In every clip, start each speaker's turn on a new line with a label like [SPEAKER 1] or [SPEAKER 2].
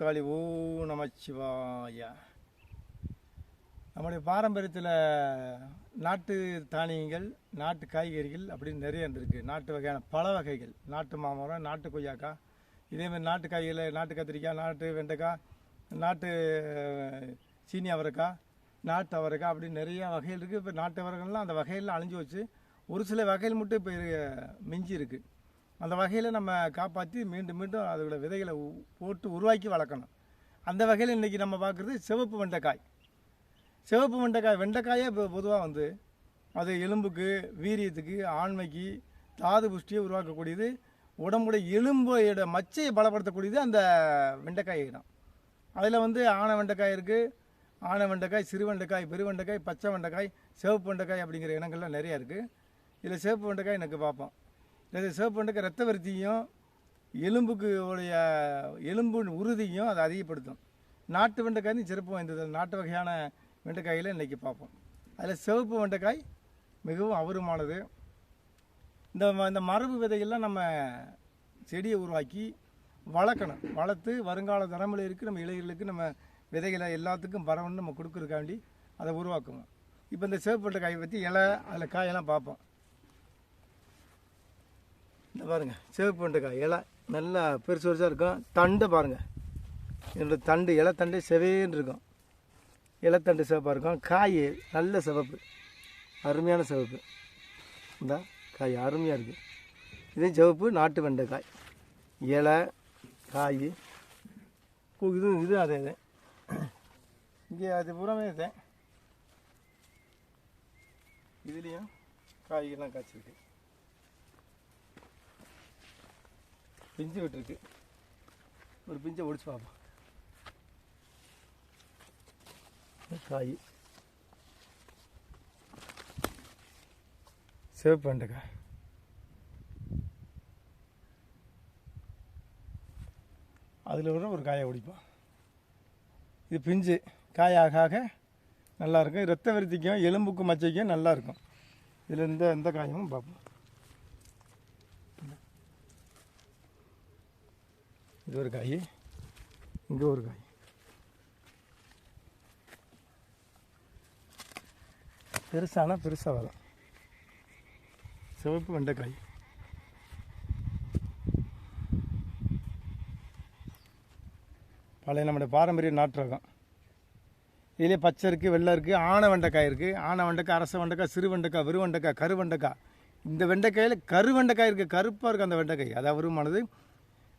[SPEAKER 1] காளி. ஓ நமச்சிவாய. நம்முடைய பாரம்பரியத்தில் நாட்டு தானியங்கள் நாட்டு காய்கறிகள் அப்படின்னு நிறைய இருந்திருக்கு. நாட்டு வகையான பல வகைகள் நாட்டு மாமரம் நாட்டு கொய்யாக்காய் இதேமாதிரி நாட்டு காய்கறியில் நாட்டு கத்திரிக்காய் நாட்டு வெண்டைக்காய் நாட்டு சீனி அவரைக்காய் நாட்டு அவரைக்காய் அப்படின்னு நிறைய வகைகள் இருக்குது இப்போ நாட்டு அவரைகள்லாம் அந்த வகையெல்லாம் அழிஞ்சு வச்சு ஒரு சில வகைகள் மட்டும் இப்போ மிஞ்சி இருக்குது அந்த வகையில் நம்ம காப்பாற்றி மீண்டும் மீண்டும் அதோட விதைகளை போட்டு உருவாக்கி வளர்க்கணும். அந்த வகையில் இன்றைக்கி நம்ம பார்க்குறது சிவப்பு வெண்டைக்காய். சிவப்பு வெண்டைக்காய் வெண்டைக்காயே இப்போ பொதுவாக வந்து அது எலும்புக்கு வீரியத்துக்கு ஆண்மைக்கு தாது புஷ்டியை உருவாக்கக்கூடியது உடம்புடைய எலும்போட மச்சையை பலப்படுத்தக்கூடியது அந்த வெண்டைக்காய் தான் அதில் வந்து ஆனை வெண்டைக்காய் இருக்குது ஆனை வெண்டைக்காய் சிறு வெண்டைக்காய் பெரு வெண்டைக்காய் பச்சை வெண்டைக்காய் சிவப்பு வெண்டைக்காய் அப்படிங்கிற இனங்கள்லாம் நிறையா இருக்குது இதில் சிவப்பு வெண்டைக்காய் எனக்கு பார்ப்போம். இது சிவப்பு வெண்டைக்காய் ரத்த விருத்தியும் எலும்புக்கு உடைய எலும்பு உறுதியும் அதை அதிகப்படுத்தும். நாட்டு வெண்டைக்காய் சிறப்பு வாய்ந்தது. நாட்டு வகையான வெண்டைக்காயில் இன்றைக்கி பார்ப்போம். அதில் சிவப்பு வெண்டைக்காய் மிகவும் அபூர்வமானது. இந்த ம- இந்த மரபு விதைகள்லாம் நம்ம செடியை உருவாக்கி வளர்க்கணும். வளர்த்து வருங்கால தலைமுறைக்கு நம்ம இளைஞர்களுக்கு நம்ம விதைகளை எல்லாத்துக்கும் பரவன்னு நம்ம கொடுக்குறதுக்காண்டி அதை உருவாக்குவோம். இப்போ இந்த சிவப்பு வெண்டைக்காயை பற்றி இலை அதில் காயெல்லாம் பார்ப்போம். இந்த பாருங்கள் சிவப்பு வெண்டைக்காய் இலை நல்லா பெருசு பெருசாக இருக்கும். தண்டை பாருங்கள் என்னோடய தண்டு இலை தண்டு செவேன்னு இருக்கும். இலத்தண்டு சிவப்பாக இருக்கும். காய் நல்ல சிவப்பு. அருமையான சிவப்பு. இந்த காய் அருமையாக இருக்குது இது சிவப்பு நாட்டு வெண்டைக்காய். இலை காய் பூ இது இது அதே இது. இங்கே அது புறமே இது. இதுலேயும் காய்கறிலாம் காய்ச்சிருக்கு. பிஞ்சு விட்டுருக்கு. ஒரு பிஞ்சை ஒடிச்சு பார்ப்போம் காய். சேவ் பண்ணிட்டுக்கா அதில் விட ஒரு காயை ஒடிப்போம். இது பிஞ்சு. காய் ஆக ஆக ரத்த விருத்திக்கும் எலும்புக்கும் மச்சைக்கும் நல்லாயிருக்கும் இதில் இந்த எந்த காயமும் பார்ப்போம் இது ஒரு காய். இங்கே ஒரு காய். பெருசானா பெருசாக வரும். சிவப்பு வெண்டைக்காய். பழைய நம்முடைய பாரம்பரிய நாட்டு ரகம் இதிலே பச்சை இருக்குது வெள்ளை இருக்குது ஆனை வெண்டைக்காய் இருக்குது ஆனை வெண்டைக்காய் அரச வெண்டைக்காய் சிறு வெண்டைக்காய் வெறு வெண்டைக்காய் கரு வெண்டைக்காய். இந்த வெண்டைக்காயில் கரு வெண்டைக்காய் இருக்குது கருப்பாக இருக்குது அந்த வெண்டைக்காய். அது அருமானது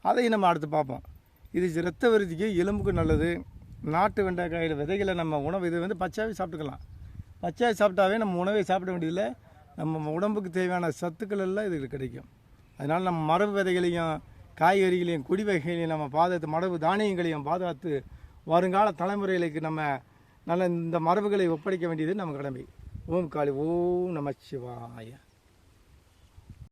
[SPEAKER 1] அதையும் நம்ம அடுத்து பார்ப்போம். இது ரத்த விருத்திக்கு எலும்புக்கு நல்லது. நாட்டு வெண்டைக்காயில் விதைகளை நம்ம உணவு இது வந்து பச்சையாகவே சாப்பிட்டுக்கலாம். பச்சையாக சாப்பிட்டாவே நம்ம உணவை சாப்பிட வேண்டியதில்லை. நம்ம உடம்புக்கு தேவையான சத்துக்கள் எல்லாம் இது கிடைக்கும். அதனால் நம்ம மரபு விதைகளையும் காய்கறிகளையும் குடி வகைகளையும் நம்ம பாதுகாத்து மரபு தானியங்களையும் பாதுகாத்து வருங்கால தலைமுறைகளுக்கு நம்ம நல்ல இந்த மரபுகளை ஒப்படைக்க வேண்டியது நம்ம கடமை. ஓம் காளி ஓம் நமச்சிவாய